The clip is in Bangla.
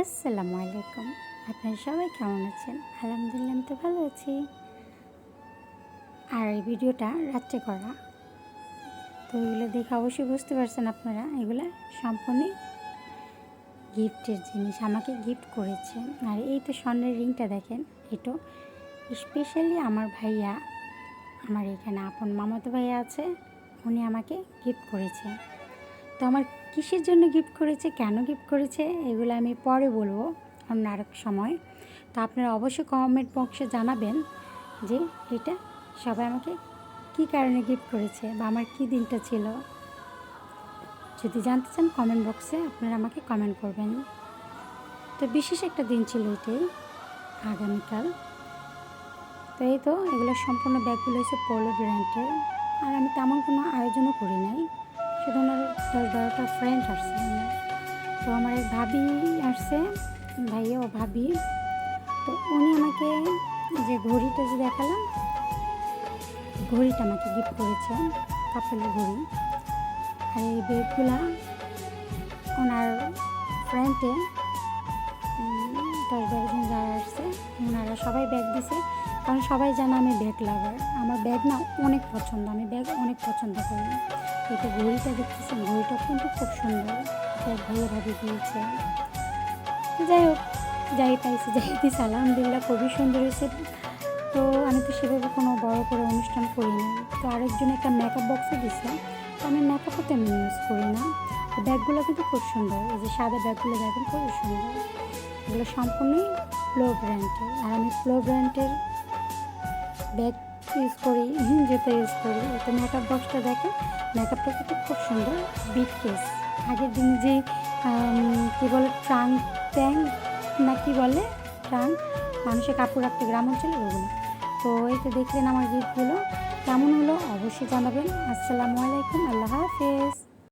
আসসালামু আলাইকুম। আপনারা সবাই কেমন আছেন? আলহামদুলিল্লাহ, আমি তো ভালো আছি। আর এই ভিডিওটা রাত্রে করা। তো এগুলো দেখে অবশ্যই বুঝতে পারছেন আপনারা, এগুলো সম্পূর্ণই গিফটের জিনিস, আমাকে গিফট করেছে। আর এই তো স্বর্ণের রিংটা দেখেন এটা স্পেশালি আমার ভাইয়া, আমার এখানে আপন মামাতো ভাইয়া আছে, উনি আমাকে গিফট করেছে। তো আমার কিসের জন্য গিফট করেছে, কেন গিফট করেছে, এগুলো আমি পরে বলব অন্য আরেক সময়। তো আপনারা অবশ্যই কমেন্ট বক্সে জানাবেন যে এটা সবাই আমাকে কী কারণে গিফট করেছে বা আমার কী দিনটা ছিল। যদি জানতে চান কমেন্ট বক্সে আপনারা আমাকে কমেন্ট করবেন। তো বিশেষ একটা দিন ছিল এটাই, আগামীকাল। তো এই তো, এগুলো সম্পূর্ণ ব্যাগগুলো হচ্ছে পোলো ব্র্যান্ডের আর আমি তেমন কোনো আয়োজনও করি নাই। শুধু আমার দশ বারোটা ফ্রেন্ড আসছে। তো আমার এক ভাবি আসছে, ভাইয়া ও ভাবি। তো উনি আমাকে যে ঘড়িটা যে দেখালাম, ঘড়িটা আমাকে গিফট করেছে, কাপড়ের ঘড়ি। আর এই ব্যাগগুলা ওনার ফ্রেন্ডে দশ বারো জন যারা আসছে, ওনারা সবাই ব্যাগ দিছে। কারণ সবাই জানে আমি ব্যাগ লাভার। আমার ব্যাগ না অনেক পছন্দ, আমি ব্যাগ অনেক পছন্দ করি। এটা ঘড়িটা দেখতেছেন ঘড়িটা কিন্তু খুব সুন্দর। এটা ভালো ভাবে দিয়েছে। যাই হোক, যাই পাইছি, যাই দিয়েছে আলহামদুলিল্লাহ খুবই সুন্দর হয়েছে। তো আমি তো সেভাবে কোনো বড় করে অনুষ্ঠান করিনি। তো আরেকজন একটা মেকআপ বক্সও দিছে। তো আমি মেকআপও তেমন ইউজ করি না। ব্যাগগুলো কিন্তু খুব সুন্দর। এই যে সাদা ব্যাগগুলো দেখেন, খুবই সুন্দর। এগুলো সম্পূর্ণই ফ্লো ব্র্যান্ডের আর আমি ফ্লো ব্র্যান্ডের ব্যাগ ইউজ করি, জুতো ইউজ করি। তো মেকআপ বক্সটা দেখেন মেকআপটা কিন্তু খুব সুন্দর বিগ কেস আগের দিন যে কী বলে ট্রাঙ্ক ট্যাঙ্ক না কি বলে ট্রাঙ্ক মানুষের কাপড় রাখতে গ্রাম অঞ্চলে ওগুলো। তো এই তো দেখলেন আমার গিফটগুলো কেমন হলো অবশ্যই জানাবেন। আসসালামু আলাইকুম, আল্লাহ হাফেজ।